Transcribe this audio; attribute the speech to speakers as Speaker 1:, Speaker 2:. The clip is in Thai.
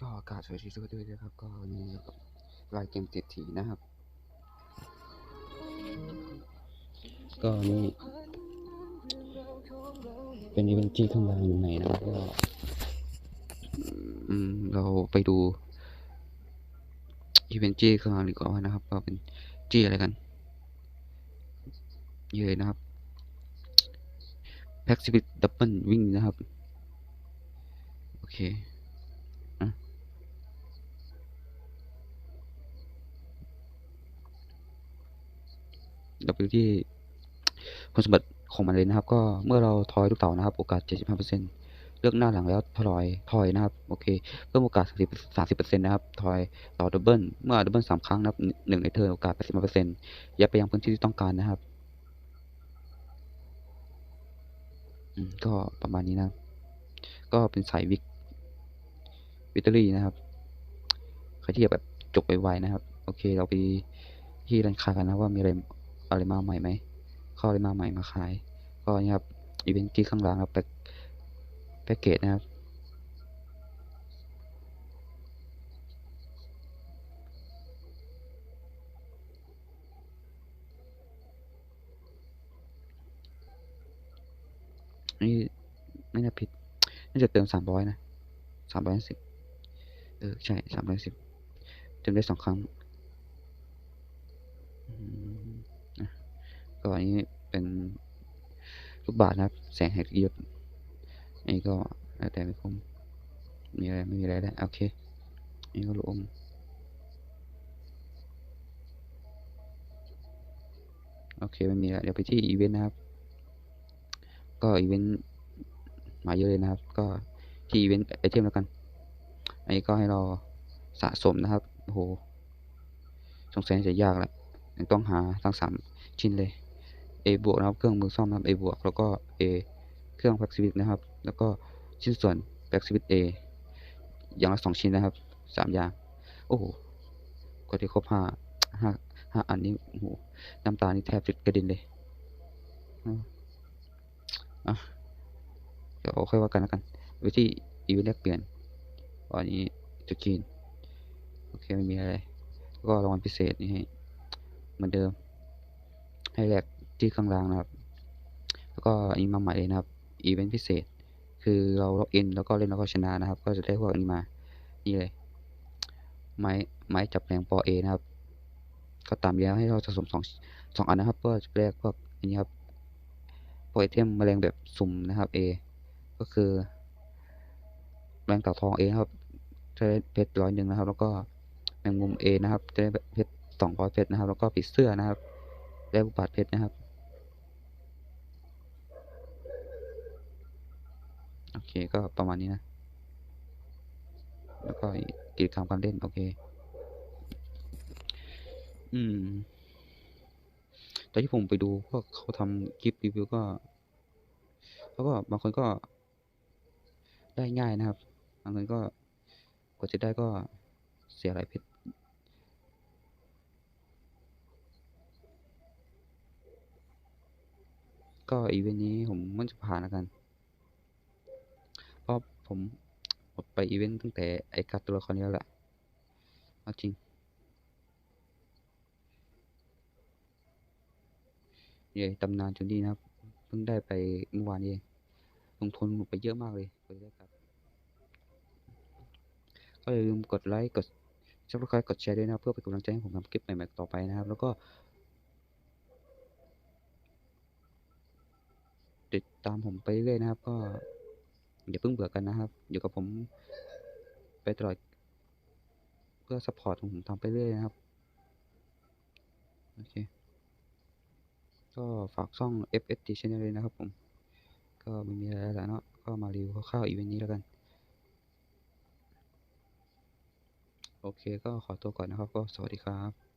Speaker 1: ก็อากาศสวัสดีทุกท่านด้วยนะครับ ก็วันนี้กับรายเกมเศรษฐีนะครับ ก็นี่เป็นอีเวนต์ที่ข้างล่างอยู่ไหนนะครับก็เราไปดูอีเวนต์จี้ข้างล่างดีกว่านะครับก็เป็นจี้อะไรกันเยอะนะครับแพ็กซิฟิตดับเบิลวิ่งนะครับ โอเค เราไปดูที่คุณสมบัติของมันเลยนะครับ ก็เมื่อเราทอยลูกเต๋านะครับ โอกาส 75%เลือกหน้าหลังแล้วทอยทอยนะครับ โอเค เพิ่มโอกาส 30%นะครับ ทอยต่อดับเบิลเมื่อดับเบิลสามครั้งนะครับหนึ่งในเทิร์นโอกาส 85%อย่ายไปยังพื้นที่ที่ต้องการนะครับอืมก็ประมาณนี้นะ ก็เป็นสายวิกวิตเตอรี่นะครับ ใครที่อยากแบบจบไวๆนะครับ โอเค เราไปที่ร้านค้ากันนะว่ามีอะไร อะไรมาใหม่ไหมเข้าอะไรมาใหม่มาขาย ก็นี่ครับอีเวนต์ที่ข้างล่างครับแพ็คแพ็กเกจนะครับนี่ไม่น่าผิดน่าจะเติมสามร้อยนะสามร้อยสิบเออใช่สามร้อยสิบเติมได้สองครั้งอืมนะ ก็อันนี้เป็นลูกบาทนะครับ แสงแหกยศอันนี้ก็แล้วแต่ไม่คมมีอะไรไม่มีอะไรแล้วโอเคอันนี้ก็ลูกอมโอเคไม่มีแล้วเดี๋ยวไปที่อีเวนต์นะครับ ก็อีเวนต์มาเยอะเลยนะครับ ก็ที่อีเวนต์ไอเทมแล้วกัน อันนี้ก็ให้เราสะสมนะครับโหสงสัยจะยากแหละต้องหาทั้งสามชิ้นเลย A บวกนะครับเครื่องมือซ่อมนะครับ A บวกแล้วก็ A เครื่องแพ็กซิวิตนะครับ แล้วก็ชิ้นส่วนแพ็กซิวิต A อย่างละสองชิ้นนะครับสามอย่าง โอ้โหกว่าที่ครบห้าห้าห้าอันนี้โอ้โหน้ำตานี่แทบจะกระด็นเลยอะเดี๋ยวค่อยว่ากันแล้วกันวิธีอีเวนต์แลกเปลี่ยนอันนี้จุดจีนโอเคไม่มีอะไร ก็รางวัลพิเศษนี่ให้เหมือนเดิมให้แลก ที่ข้างล่างนะครับ แล้วก็อันนี้มาใหม่เลยนะครับอีเวนต์พิเศษ คือเราล็อกอินแล้วก็เล่นแล้วก็ชนะนะครับ ก็จะได้พวกอันนี้มา นี่เลย ไม้ไม้จับแรงปอเอนะครับ ก็ตามแล้วให้เราสะสมสองสองอันนะครับเพื่อจะแลกพวกอันนี้ครับพวกไอเทมแมลงแบบสุ่มนะครับ A ก็คือแมลงเต่าทอง A นะครับจะได้เพชรร้อยหนึ่งนะครับ แล้วก็แมงมุม A นะครับ จะได้เพชรสองร้อยเพชรนะครับ แล้วก็ผีเสื้อนะครับ ได้อุบาทเพชรนะครับ โอเค ก็ประมาณนี้นะ แล้วก็กิจกรรมการเล่น โอเค อืมตอนที่ผมไปดูพวกเขาทำคลิปรีวิวก็เขาก็บางคนก็ได้ง่ายนะครับ บางคนก็กว่าจะได้ก็เสียหลายเพชรก็อีเวนต์นี้ผมมันจะผ่านแล้วกัน ผมผมไปอีเวนต์ตั้งแต่ไอ้การตัวละครนี้แล้วแหละเอาจริง เย่ตำนานจนดีนะครับ เพิ่งได้ไปเมื่อวานนี้เองลงทุนไปเยอะมากเลยกว่าจะได้กลับ ก็อย่าลืมกดไลค์กด subscribe กดแชร์ด้วยนะเพื่อเป็นกำลังใจให้ผมทำคลิปใหม่ๆต่อไปนะครับ แล้วก็ติดตามผมไปเรื่อยนะครับก็ อย่าเพิ่งเบื่อกันนะครับ อยู่กับผม ไปตลอดเพื่อซัพพอร์ตของผมทำไปเรื่อยนะครับ โอเค ก็ฝากช่อง FST Channel เลยนะครับผม ก็ไม่มีอะไรแล้วเนาะ ก็มารีวิวคร่าวๆอีเวนต์นี้แล้วกัน โอเค ก็ขอตัวก่อนนะครับ ก็สวัสดีครับ